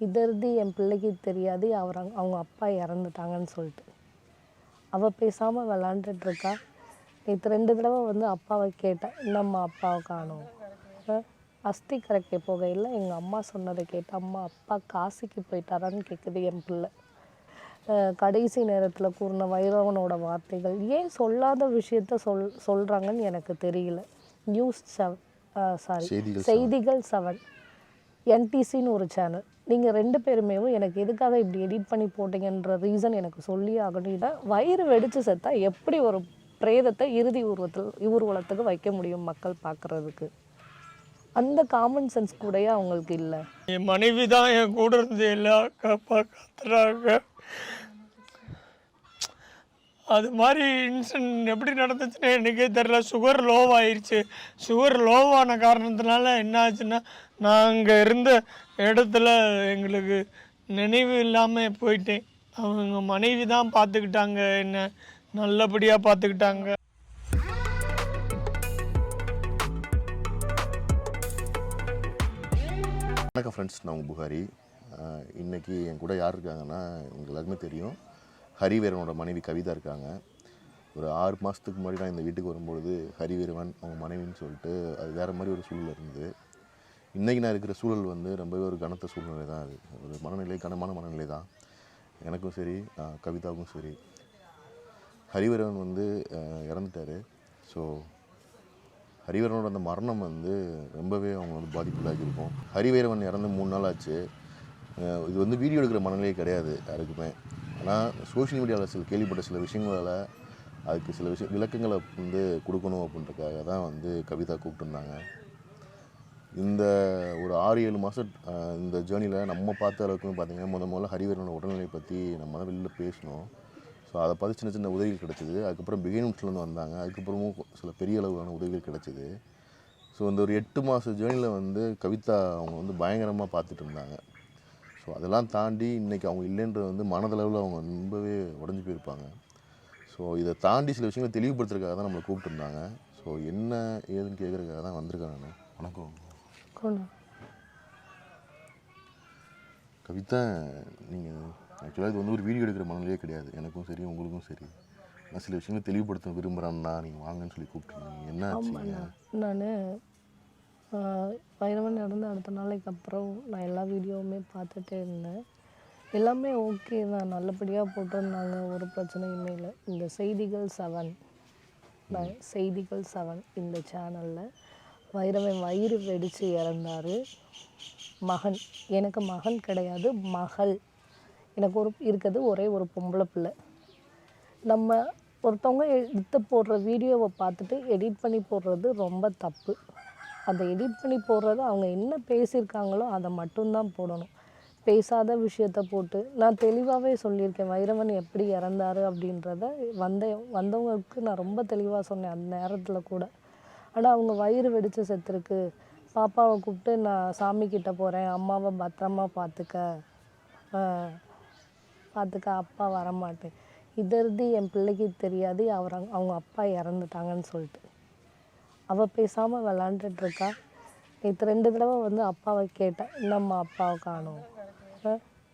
இதற்து என் பிள்ளைக்கு தெரியாது. அவர் அவங்க அப்பா இறந்துட்டாங்கன்னு சொல்லிட்டு. அவள் பேசாமல் விளாண்டுட்டு இருக்கா நேற்று ரெண்டு தடவை வந்து அப்பாவை கேட்டேன் என்னம்மா அப்பாவை காணும்? அஸ்தி கரைக்க போகையில் எங்கள் அம்மா சொன்னதை கேட்டு அம்மா அப்பா காசிக்கு போயிட்டாரான்னு கேட்குது என் பிள்ளை. கடைசி நேரத்தில் கூறின வைரவனோட வார்த்தைகள் ஏன் சொல்லாத விஷயத்த சொல் சொல்கிறாங்கன்னு எனக்கு தெரியல. நியூஸ் செவ் சாரி செய்திகள் செவன் என்டிசின்னு ஒரு சேனல் நீங்கள் ரெண்டு பேருமே எனக்கு எதுக்காக இப்படி எடிட் பண்ணி போட்டீங்கன்ற ரீசன் எனக்கு சொல்லி ஆகணும். இதை வயிறு வெடித்து செத்தா எப்படி ஒரு பிரேதத்தை இறுதி ஊர்வத்தில் ஊர்வலத்துக்கு வைக்க முடியும் மக்கள் பார்க்குறதுக்கு? அந்த காமன் சென்ஸ் கூடயே அவங்களுக்கு இல்லை. என் மனைவி தான் என் கூட இருந்து எல்லா காத்துறாங்க அது மாதிரி இன்சிடென்ட் எப்படி நடந்துச்சுன்னு எனக்கே தெரில சுகர் லோவாயிருச்சு சுகர் லோவான காரணத்தினால என்ன ஆச்சுன்னா நாங்கள் இருந்த இடத்துல எங்களுக்கு நினைவு இல்லாமல் போயிட்டேன். அவங்க மனைவி தான் பார்த்துக்கிட்டாங்க என்ன நல்லபடியாக பார்த்துக்கிட்டாங்க வணக்கம் ஃப்ரெண்ட்ஸ் நான் உங்கள் புகாரி. இன்றைக்கி என் கூட யார் இருக்காங்கன்னா உங்களுக்கு எல்லாருக்குமே தெரியும். ஹரிவீரனோட மனைவி கவிதா இருக்காங்க. ஒரு ஆறு மாதத்துக்கு முன்னாடி நான் இந்த வீட்டுக்கு வரும்பொழுது ஹரிவீரவன் அவங்க மனைவின்னு சொல்லிட்டு அது வேறு மாதிரி ஒரு சூழல் இருந்தது. இன்றைக்கி நான் இருக்கிற சூழல் வந்து ரொம்பவே ஒரு கனத்த சூழ்நிலை தான் அது. ஒரு மனநிலை கனமான மனநிலை தான். எனக்கும் சரி கவிதாவுக்கும் சரி. ஹரிவீரவன் வந்து இறந்துட்டார் இறந்துட்டாரு. ஸோ ஹரிவரனோட அந்த மரணம் வந்து ரொம்பவே அவங்க வந்து பாதிப்புள்ளாக்கியிருக்கும் ஹரிவீரவன் இறந்து மூணு நாள் ஆச்சு. இது வந்து வீடியோ எடுக்கிற மனநிலையே கிடையாது யாருக்குமே. ஆனால் சோஷியல் மீடியாவில் சில கேள்விப்பட்ட சில விஷயங்களால் அதுக்கு சில விஷய விளக்கங்களை வந்து கொடுக்கணும் அப்படின்றக்காக தான் வந்து கவிதா கூப்பிட்டுருந்தாங்க. இந்த ஒரு ஆறு ஏழு மாதம் இந்த ஜேர்னியில் நம்ம பார்த்த அளவுக்கு பார்த்தீங்கன்னா முத முதல்ல ஹரிவரனோட உடல்நிலை பற்றி நம்ம தான் வெளியில் பேசணும். ஸோ அதை பார்த்து சின்ன சின்ன உதவிகள் கிடச்சிது. அதுக்கப்புறம் பிகினிங்ஸ்லேருந்து வந்தாங்க. அதுக்கப்புறமும் சில பெரிய அளவிலான உதவிகள் கிடச்சிது. ஸோ இந்த ஒரு எட்டு மாத ஜேர்னியில் வந்து கவிதா அவங்க வந்து பயங்கரமாக பார்த்துட்டு இருந்தாங்க. ஸோ அதெல்லாம் தாண்டி இன்றைக்கி அவங்க இல்லைன்றது வந்து மனதளவில் அவங்க ரொம்பவே உடஞ்சி போயிருப்பாங்க. ஸோ இதை தாண்டி சில விஷயங்களை தெளிவுபடுத்துறதுக்காக தான் நம்மளை கூப்பிட்டுருந்தாங்க ஸோ என்ன ஏதுன்னு கேட்குறதுக்காக தான் வந்திருக்கேன் நான். வணக்கம். கவிதா நீங்கள் ஆக்சுவலாக இது வந்து ஒரு வீடியோ எடுக்கிற மனநிலையே கிடையாது. எனக்கும் சரி உங்களுக்கும் சரி. நான் சில விஷயங்களை தெளிவுபடுத்த விரும்புகிறேன்னா நீங்கள் வாங்கன்னு சொல்லி கூப்பிட்டுருந்தீங்க. என்ன ஆச்சுங்க? நான் வைரவன் இறந்து அடுத்த நாளைக்கு அப்புறம் நான் எல்லா வீடியோவுமே பார்த்துட்டே இருந்தேன். எல்லாமே ஓகே தான். நல்லபடியாக போட்டிருந்தாங்க ஒரு பிரச்சனையுமே இல்லை. இந்த செய்திகள் செவன் செய்திகள் செவன் இந்த சேனலில் வைரவன் வயிறு வெடித்து இறந்தார். மகன். எனக்கு மகன் கிடையாது மகள். எனக்கு ஒரு இருக்கிறது ஒரே ஒரு பொம்பளை பிள்ளை. நம்ம ஒருத்தவங்க எடுத்து போடுற வீடியோவை பார்த்துட்டு எடிட் பண்ணி போடுறது ரொம்ப தப்பு. அதை எடிட் பண்ணி போடுறது அவங்க என்ன பேசியிருக்காங்களோ அதை மட்டும்தான் போடணும். பேசாத விஷயத்த போட்டு நான் தெளிவாகவே சொல்லியிருக்கேன் வைரவன் எப்படி இறந்தாரு? அப்படின்றத வந்த வந்தவங்களுக்கு நான் ரொம்ப தெளிவாக சொன்னேன் அந்த நேரத்தில் கூட. ஆனால் அவங்க வயிறு வெடித்து செத்துருக்கு. பாப்பாவை கூப்பிட்டு நான் சாமி கிட்ட போகிறேன் அம்மாவை பத்திரமா பார்த்துக்க பார்த்துக்க அப்பா வரமாட்டேன். இதற்து என் பிள்ளைக்கு தெரியாது அவர் அவங்க அப்பா இறந்துட்டாங்கன்னு சொல்லிட்டு. அவள் பேசாமல் விளாண்டுட்டு இருக்கா நேற்று ரெண்டு தடவை வந்து அப்பாவை கேட்டேன் என்னம்மா அப்பாவை காணும்?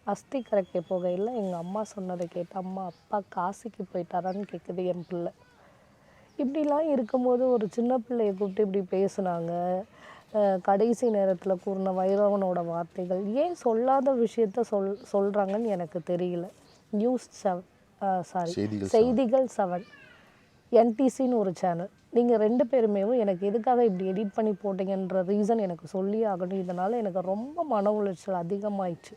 அஸ்தி கரைக்க போகையில் எங்கள் அம்மா சொன்னதை கேட்டு அம்மா அப்பா காசிக்கு போயிட்டாரான்னு கேட்குது என் பிள்ளை. இப்படிலாம் இருக்கும்போது ஒரு சின்ன பிள்ளைய கூப்பிட்டு இப்படி பேசுனாங்க. கடைசி நேரத்தில் கூறின வைரவனோட வார்த்தைகள் ஏன் சொல்லாத விஷயத்த சொல் சொல்கிறாங்கன்னு எனக்கு தெரியல. நியூஸ் செவ் சாரி செய்திகள் செவன். என்டிசின்னு ஒரு சேனல் நீங்கள் ரெண்டு பேருமே எனக்கு எதுக்காக இப்படி எடிட் பண்ணி போட்டீங்கன்ற ரீசன் எனக்கு சொல்லி ஆகணும். இதனால் எனக்கு ரொம்ப மன உளைச்சல் அதிகமாயிடுச்சு.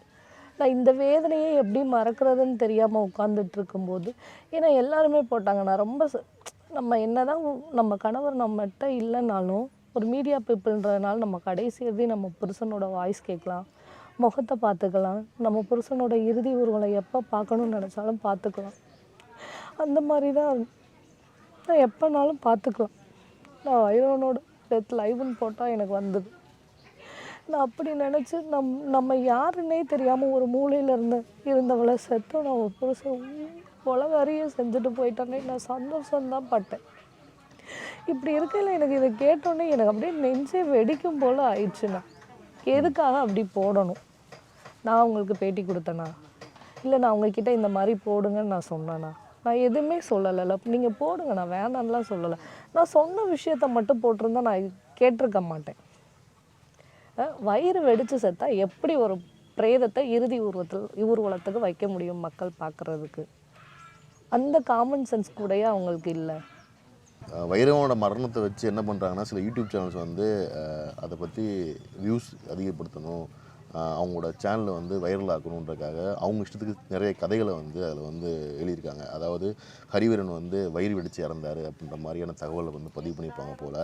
நான் இந்த வேதனையை எப்படி மறக்கிறதுன்னு தெரியாமல் உட்காந்துட்டு இருக்கும்போது ஏன்னா எல்லாருமே போட்டாங்க. நான் ரொம்ப ச- நம்ம என்னதான் நம்ம கணவர் நம்மகிட்ட இல்லைனாலும் ஒரு மீடியா பீப்புள்ன்றதுனால நம்ம கடைசி இறுதி நம்ம புருஷனோட வாய்ஸ் கேட்கலாம் முகத்தை பார்த்துக்கலாம். நம்ம புருஷனோட இறுதி ஊர்வலம் எப்போ பார்க்கணும்னு நினச்சாலும் பார்த்துக்கலாம். அந்த மாதிரி தான் நான் எப்போனாலும் பார்த்துக்கலாம். நான் ஐரோனோட டெத் லைவ்னு போட்டால் எனக்கு வந்தது. நான் அப்படி நினச்சி நம் நம்ம யாருன்னே தெரியாமல் ஒரு மூலையில் இருந்த இருந்தவளை செத்து நான் ஒரு புருஷன் உலக அறிய செஞ்சுட்டு போயிட்டோன்னே நான் சந்தோஷம்தான் பட்டேன். இப்படி இருக்கையில் எனக்கு இதை கேட்டோன்னே எனக்கு அப்படியே நெஞ்சே வெடிக்கும் போல் ஆயிடுச்சுண்ணா. எதுக்காக அப்படி போடணும்? நான் உங்களுக்கு பேட்டி கொடுத்தேனா? இல்லை நான் உங்ககிட்ட இந்த மாதிரி போடுங்கன்னு நான் சொன்னேண்ணா நான் எதுவுமே சொல்லலைல்ல. நீங்கள் போடுங்க நான் வேண்டாம்லாம் சொல்லலை. நான் சொன்ன விஷயத்த மட்டும் போட்டிருந்தா நான் கேட்டிருக்க மாட்டேன். வயிறு வெடித்து செத்தா எப்படி ஒரு பிரேதத்தை இறுதி ஊர்வத்தில் ஊர்வலத்துக்கு வைக்க முடியும் மக்கள் பார்க்குறதுக்கு அந்த காமன் சென்ஸ் கூடயே அவங்களுக்கு இல்லை. வைரவனோட மரணத்தை வச்சு என்ன பண்ணுறாங்கன்னா சில யூடியூப் சேனல்ஸ் வந்து அதை பற்றி வியூஸ் அதிகப்படுத்தணும். அவங்களோட சேனலை வந்து வைரல் ஆக்கணுன்றக்காக அவங்க இஷ்டத்துக்கு நிறைய கதைகளை வந்து அதில் வந்து எழுதியிருக்காங்க. அதாவது ஹரிவரன் வந்து வயிறு வெடித்து இறந்தார் அப்படின்ற மாதிரியான தகவலை வந்து பதிவு பண்ணியிருப்பாங்க போல்.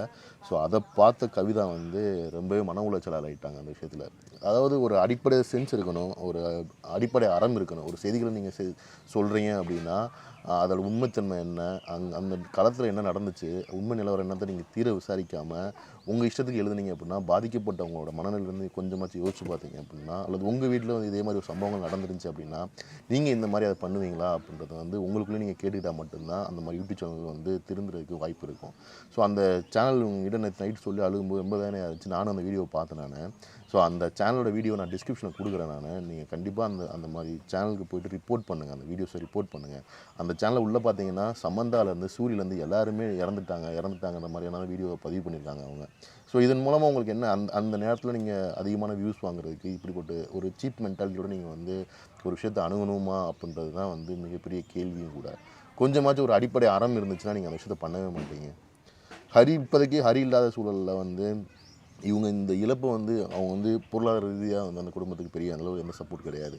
ஸோ அதை பார்த்த கவிதா வந்து ரொம்பவே மன உளைச்சல் ஆகிட்டாங்க அந்த விஷயத்தில். அதாவது ஒரு அடிப்படை சென்ஸ் இருக்கணும் ஒரு அடிப்படை அறம் இருக்கணும். ஒரு செய்திகளை நீங்கள் செ சொல்கிறீங்க அப்படின்னா அதோட உண்மைத்தன்மை என்ன? அங் அந்த களத்தில் என்ன நடந்துச்சு? உண்மை நிலவரம் என்னத்தை நீங்கள் தீர விசாரிக்காமல் உங்கள் இஷ்டத்துக்கு எழுதுனீங்க அப்படின்னா பாதிக்கப்பட்டவங்களோட மனநிலையிலேருந்து கொஞ்சமாச்சு யோசிச்சு பார்த்தீங்க அப்படின்னா அல்லது உங்கள் வீட்டில் வந்து இதே மாதிரி ஒரு சம்பவங்கள் நடந்துருந்துச்சு அப்படின்னா நீங்கள் இந்த மாதிரி அதை பண்ணுவீங்களா அப்படின்றத வந்து உங்களுக்குள்ளே நீங்கள் கேட்டுக்கிட்டால் மட்டும்தான் அந்த மாதிரி யூடியூப் சேனல் வந்து திருந்துறதுக்கு வாய்ப்பு இருக்கும். ஸோ அந்த சேனல் உங்ககிட்ட நேற்று நைட் சொல்லி அழுகும்போது ரொம்ப வேலையாக இருந்துச்சு. நானும் அந்த வீடியோ பார்த்தேன் நான். ஸோ அந்த சேனலோட வீடியோ நான் டிஸ்கிரிப்ஷனில் கொடுக்குறேன் நான். நீங்கள் கண்டிப்பாக அந்த அந்த மாதிரி சேனலுக்கு போயிட்டு ரிப்போர்ட் பண்ணுங்கள் அந்த வீடியோஸை ரிப்போர்ட் பண்ணுங்கள் அந்த சேனலில் உள்ளே பார்த்தீங்கன்னா சமந்தாலேருந்து சூரியலேருந்து எல்லாருமே இறந்துட்டாங்க. இறந்துட்டாங்கிற மாதிரியான வீடியோவை பதிவு பண்ணியிருக்காங்க அவங்க. ஸோ இதன் மூலமாக உங்களுக்கு என்ன அந்த அந்த நேரத்தில் நீங்கள் அதிகமான வியூஸ் வாங்குறதுக்கு இப்படிப்பட்ட ஒரு சீப் மென்டாலிட்டியோட நீங்கள் வந்து ஒரு விஷயத்தை அணுகணுமா அப்படின்றது தான் வந்து மிகப்பெரிய கேள்வியும் கூட. கொஞ்சமாச்சும் ஒரு அடிப்படை அறம் இருந்துச்சுன்னா நீங்கள் அந்த விஷயத்தை பண்ணவே மாட்டீங்க. ஹரி இப்போதைக்கு ஹரி இல்லாத சூழலில் வந்து இவங்க இந்த இழப்பை வந்து அவங்க வந்து பொருளாதார ரீதியாக வந்து அந்த குடும்பத்துக்கு பெரிய அளவு எந்த சப்போர்ட் கிடையாது.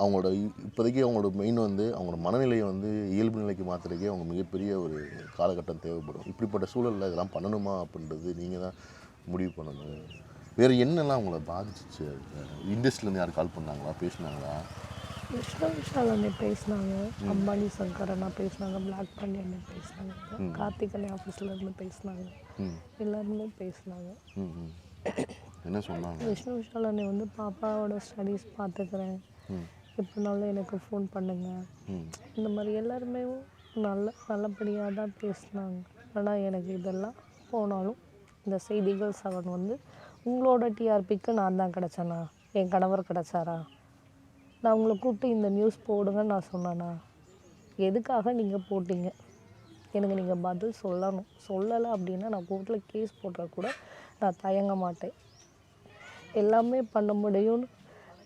அவங்களோட இப்போதைக்கு அவங்களோட மெயின் வந்து அவங்களோட மனநிலையை வந்து இயல்பு நிலைக்கு மாற்றுறதுக்கே அவங்க மிகப்பெரிய ஒரு காலகட்டம் தேவைப்படும். இப்படிப்பட்ட சூழலில் இதெல்லாம் பண்ணணுமா அப்படின்றது நீங்கள் தான் முடிவு பண்ணணும். வேறு என்னெல்லாம் அவங்கள பாதிச்சிச்சு? இண்டஸ்ட்ரியிலேருந்து யாரும் கால் பண்ணாங்களா? பேசினாங்களா? விஷ்ணு விஷால் அண்ணன் பேசினாங்க அம்பானி சங்கர் அண்ணா பேசினாங்க. பிளாக் பாண்டி அண்ணன் பேசினாங்க. கார்த்திக் அண்ணன் ஆஃபீஸில் இருந்து பேசினாங்க. எல்லாருமே பேசினாங்க. என்ன சொன்னாங்க? விஷ்ணு விஷால் அண்ணன் வந்து பாப்பாவோட ஸ்டடீஸ் பார்த்துக்கிறேன். எப்படினாலும் எனக்கு ஃபோன் பண்ணுங்க. இந்த மாதிரி எல்லாருமே நல்ல நல்லபடியாக தான் பேசினாங்க. ஆனால் எனக்கு இதெல்லாம் போனாலும் இந்த செய்திகள் செவன் வந்து உங்களோட டிஆர்பிக்கு நான் தான் கிடச்சேனா? என் கணவர் கிடச்சாரா? நான் உங்களை கூப்பிட்டு இந்த நியூஸ் போடுங்கன்னு நான் சொன்னேன்னா எதுக்காக நீங்கள் போட்டீங்க? எனக்கு நீங்கள் பதில் சொல்லணும். சொல்லலை அப்படின்னா நான் கோர்ட்டில் கேஸ் போட்டால் கூட நான் தயங்க மாட்டேன். எல்லாமே பண்ண முடியும்னு.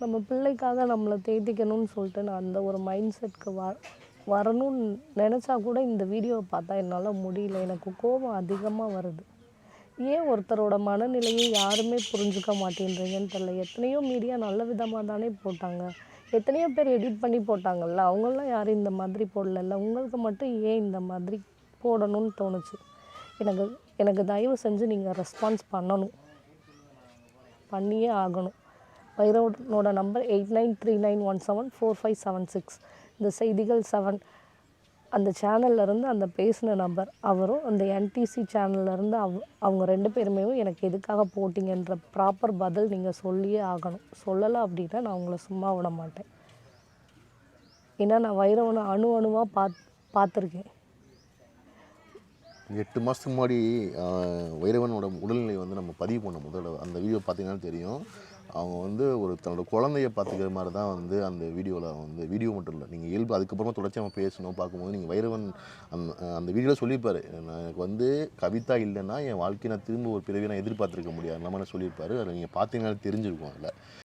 நம்ம பிள்ளைக்காக நம்மளை தேத்திக்கணும்னு சொல்லிட்டு நான் அந்த ஒரு மைண்ட் செட்க்கு வ வரணும்னு நினச்சா கூட இந்த வீடியோவை பார்த்தா என்னால் முடியல. எனக்கு கோபம் அதிகமாக வருது. ஏன் ஒருத்தரோட மனநிலையை யாருமே புரிஞ்சுக்க மாட்டேன்றீங்கன்னு தெரியல. எத்தனையோ மீடியா நல்ல விதமாக தானே போட்டாங்க. எத்தனையோ பேர் எடிட் பண்ணி போட்டாங்கல்ல? அவங்களாம் யாரும் இந்த மாதிரி போடலல்ல? உங்களுக்கு மட்டும் ஏன் இந்த மாதிரி போடணும்னு தோணுச்சு? எனக்கு எனக்கு தயவு செஞ்சு நீங்கள் ரெஸ்பான்ஸ் பண்ணணும். பண்ணியே ஆகணும். பைரவனோட number eight nine three nine one seven four five seven six இந்த செய்திகள் செவன் அந்த சேனல்ல இருந்து அந்த பேசின நம்பர் அவரும் அந்த என்டிசி இருந்து அவ அவங்க ரெண்டு பேருமே எனக்கு எதுக்காக போட்டிங்கன்ற ப்ராப்பர் பதில் நீங்கள் சொல்லியே ஆகணும். சொல்லலை அப்படின்னா நான் உங்களை சும்மா விட மாட்டேன். ஏன்னா நான் வைரவனை அணு அணுவாக பாத் பார்த்துருக்கேன். எட்டு மாதத்துக்கு முன்னாடி வைரவனோட உடல்நிலை வந்து நம்ம பதிவு பண்ண முதல்ல அந்த வீடியோ பார்த்தீங்கன்னா தெரியும். அவங்க வந்து ஒரு தன்னோட குழந்தைய பார்த்துக்கிற மாதிரி தான் வந்து அந்த வீடியோவில் வந்து வீடியோ மட்டும் இல்லை. நீங்கள் இயல்பு அதுக்கப்புறமா தொடர்ச்சி நம்ம பேசணும் பார்க்கும்போது நீங்கள் வைரவன் அந்த அந்த வீடியோவில் சொல்லியிருப்பார். எனக்கு வந்து கவிதா இல்லைன்னா என் வாழ்க்கையை நான் திரும்ப ஒரு பிறவி நான் எதிர்பார்த்துருக்க முடியாது. நம்ம சொல்லியிருப்பாரு? அதை நீங்கள் பார்த்தீங்கன்னா தெரிஞ்சிருக்கும் அதில்.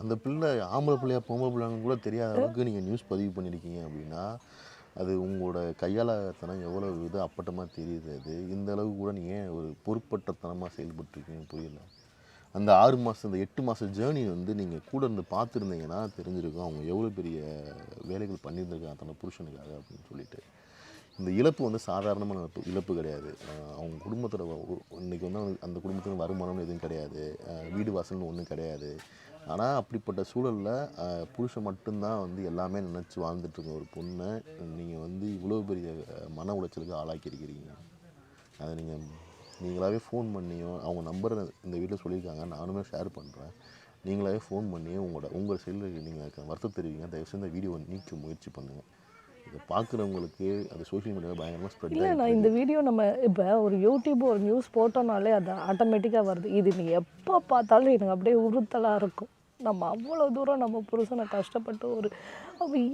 அந்த பிள்ளை ஆம்பளை பிள்ளையா பொம்பளை பிள்ளைன்னு கூட தெரியாத அளவுக்கு நீங்கள் நியூஸ் பதிவு பண்ணியிருக்கீங்க அப்படின்னா அது உங்களோட கையாளத்தனம் எவ்வளோ இது அப்பட்டமாக தெரியுது அது? இந்த அளவுக்கு கூட நீங்கள் ஏன் ஒரு பொறுப்பற்றத்தனமாக செயல்பட்டுருக்கீங்க புரியல. அந்த ஆறு மாதம் அந்த எட்டு மாத ஜேர்னி வந்து நீங்கள் கூட இருந்து பார்த்துருந்தீங்கன்னா தெரிஞ்சிருக்கும் அவங்க எவ்வளோ பெரிய வேலைகள் பண்ணியிருந்திருக்காங்க தன்னோட புருஷனுக்காக அப்படின்னு சொல்லிட்டு. இந்த இழப்பு வந்து சாதாரணமான இழப்பு இழப்பு கிடையாது. அவங்க குடும்பத்தோட இன்றைக்கி வந்து அவங்க- அந்த குடும்பத்துக்கு வருமானம்னு எதுவும் கிடையாது. வீடு வாசல்னு ஒன்றும் கிடையாது. ஆனால் அப்படிப்பட்ட சூழலில் புருஷன் மட்டும்தான் வந்து எல்லாமே நினச்சி வாழ்ந்துட்டுருக்க ஒரு பொண்ணை நீங்கள் வந்து இவ்வளோ பெரிய மன உளைச்சலுக்கு ஆளாக்கியிருக்கிறீங்க. அதை நீங்கள் நீங்களாகவே ஃபோன் பண்ணியும் அவங்க நம்பரை இந்த வீட்டில் சொல்லியிருக்காங்க நானுமே ஷேர் பண்ணுறேன் நீங்களாகவே ஃபோன் பண்ணி உங்களோட உங்கள் செயலில் நீங்கள் வருத்தம் தெரிவிங்க. தயவுசெய்து இந்த வீடியோ நீக்க முயற்சி பண்ணுங்கள் இதை பார்க்குறவங்களுக்கு அது சோஷியல் மீடியாவில் பயங்கரமாக ஸ்ப்ரெட் இல்லை நான் இந்த வீடியோ நம்ம இப்போ ஒரு யூடியூப் ஒரு நியூஸ் போட்டோம்னாலே அது ஆட்டோமேட்டிக்காக வருது. இது நீ எப்போ பார்த்தாலும் எனக்கு அப்படியே உறுத்தலாக இருக்கும். நம்ம அவ்வளோ தூரம் நம்ம புருஷனை கஷ்டப்பட்டு ஒரு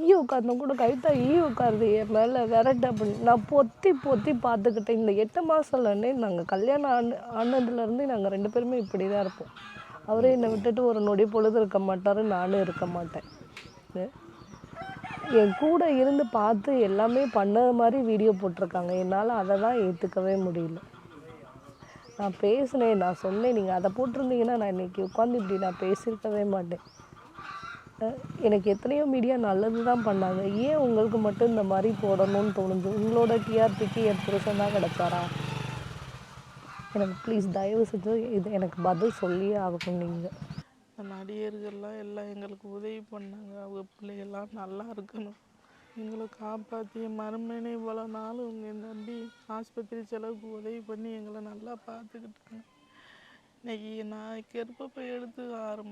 ஈ உட்காந்து கூட கவிதா ஈ உட்காருது என் மேலே விரட்டு அப்படின்னு நான் பொத்தி பொத்தி பார்த்துக்கிட்டேன். இந்த எட்டு மாதம்லன்னே நாங்கள் கல்யாணம் ஆன ஆனதுலேருந்து நாங்கள் ரெண்டு பேருமே இப்படி தான் இருப்போம். அவரே என்னை விட்டுட்டு ஒரு நொடி பொழுது இருக்க மாட்டார் நானும் இருக்க மாட்டேன். என் கூட இருந்து பார்த்து எல்லாமே பண்ண மாதிரி வீடியோ போட்டிருக்காங்க. என்னால் அதை தான் ஏற்றுக்கவே முடியல. நான் பேசினேன் நான் சொன்னேன் நீங்கள் அதை போட்டிருந்தீங்கன்னா நான் இன்னைக்கு உட்காந்து இப்படி நான் பேசியிருக்கவே மாட்டேன். எனக்கு எத்தனையோ மீடியா நல்லது தான் பண்ணாங்க. ஏன் உங்களுக்கு மட்டும் இந்த மாதிரி போடணும்னு தோணுது? உங்களோட டிஆர்பிக்கு என் புருஷன் தான் கிடச்சாரா? எனக்கு ப்ளீஸ் தயவு செஞ்சு இது எனக்கு பதில் சொல்லியே ஆகணும் நீங்கள் நடிகர்கள்லாம் எல்லாம் எங்களுக்கு உதவி பண்ணாங்க. அவங்க பிள்ளைகள்லாம் நல்லா இருக்கணும். எங்களை காப்பாற்றி மருமனை இவ்வளோ நாள் உங்க நம்பி ஆஸ்பத்திரி செலவுக்கு உதவி பண்ணி எங்களை நல்லா பார்த்துக்கிட்டாங்க இன்னைக்கு நான் கெருப்பப்பை எடுத்து ஆறு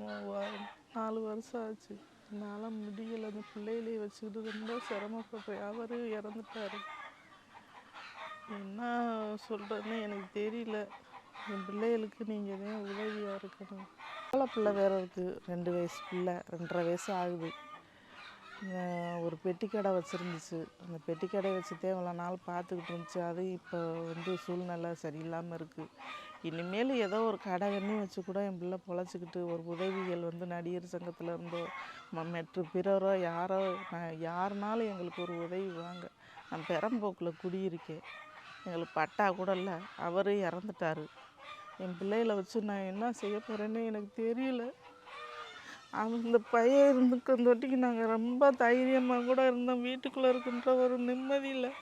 நாலு வருஷம் ஆச்சு. என்னால் முடியலை. அந்த பிள்ளைகளையும் வச்சுக்கிட்டு ரொம்ப சிரமப்பட்டேன் அவர் இறந்துட்டாரு. என்ன சொல்கிறதுன்னு எனக்கு தெரியல. என் பிள்ளைகளுக்கு நீங்கள் தான் உதவியாக இருக்கணும். ஆள பிள்ளை வேற இருக்குது ரெண்டு வயசு பிள்ளை ரெண்டரை வயசு ஆகுது. ஒரு பெட்டி கடை வச்சுருந்துச்சு. அந்த பெட்டி கடையை வச்சுட்டே இவ்வளோ நாள் பார்த்துக்கிட்டு இருந்துச்சு. அது இப்போ வந்து சூழ்நிலை சரியில்லாமல் இருக்குது இனிமேல் ஏதோ ஒரு கடை கண்ணி வச்சு கூட என் பிள்ளை பொழைச்சிக்கிட்டு ஒரு உதவிகள் வந்து நடிகர் சங்கத்தில் இருந்தோ ம- மற்ற பிறரோ யாரோ நான் யாருனாலும் எங்களுக்கு ஒரு உதவி வாங்க. நான் பெரம்போக்கில் குடியிருக்கேன். எங்களுக்கு பட்டா கூட இல்லை. அவர் இறந்துட்டாரு. என் பிள்ளைகளை வச்சு நான் என்ன செய்ய போகிறேன்னு எனக்கு தெரியல. அந்த பையன் இருந்துக்கந்தொட்டிக்கு நாங்கள் ரொம்ப தைரியமாக கூட இருந்தோம். வீட்டுக்குள்ளே இருக்கின்ற ஒரு நிம்மதி இல்லை.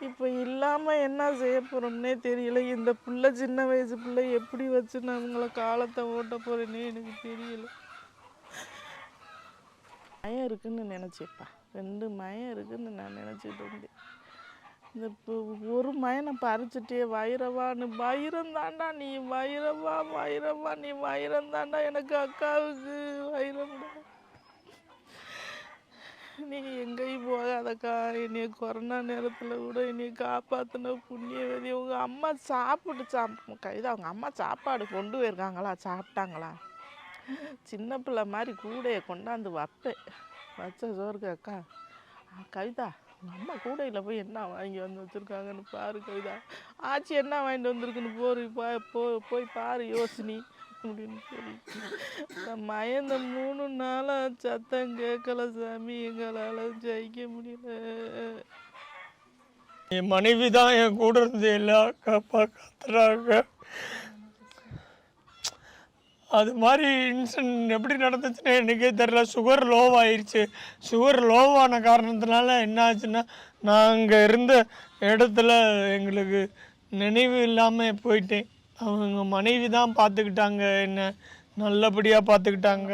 இப்போ இல்லாமல் என்ன செய்ய போகிறோம்னே தெரியல. இந்த பிள்ளை சின்ன வயசு பிள்ளை எப்படி வச்சு நான் அவங்கள காலத்தை ஓட்ட போகிறேன்னே எனக்கு தெரியல. மயம் இருக்குன்னு நினச்சேப்பா. ரெண்டு மயம் இருக்குன்னு நான் நினச்சிட்டு இருந்தேன். இந்த ஒரு மயனை பறிச்சுட்டே வைரவான்னு வைரம் தாண்டா நீ வைரவா வைரவா நீ வைரம் தாண்டா எனக்கு அக்காவுக்கு வைரம் நீ எங்கேயும் போகாதக்கா என்னைய கொரோனா நேரத்தில் கூட என்னைய காப்பாற்றின புண்ணியவதி உங்கள் அம்மா சாப்பிட்டு சாப்பிட்டு இது அவங்க அம்மா சாப்பாடு கொண்டு போயிருக்காங்களா? சாப்பிட்டாங்களா? சின்ன பிள்ளை மாதிரி கூடையை கொண்டாந்து வைப்பேன். வச்ச சோறுக்கு அக்கா. கவிதா உங்கள் அம்மா கூடையில் போய் என்ன வாங்கி வந்து வச்சுருக்காங்கன்னு பாரு கவிதா. ஆச்சி என்ன வாங்கிட்டு வந்திருக்குன்னு போரு பா போ போய் பாரு யோசினி அப்படின்னு சொல்லி. மயந்த மூணு நாளாக சத்தம் கேட்கல சாமி எங்களால் ஜெயிக்க முடியல. என் மனைவி தான் என் கூட இருந்து எல்லா காப்பா காத்துறாங்க. அது மாதிரி இன்சிடென்ட் எப்படி நடந்துச்சுன்னு எனக்கே தெரில சுகர் லோவாயிருச்சு சுகர் லோவான காரணத்தினால என்ன ஆச்சுன்னா நாங்கள் இருந்த இடத்துல எங்களுக்கு நினைவு இல்லாமல் போயிட்டேன். அவங்க மனைவி தான் பார்த்துக்கிட்டாங்க. என்ன நல்லபடியாக பார்த்துக்கிட்டாங்க.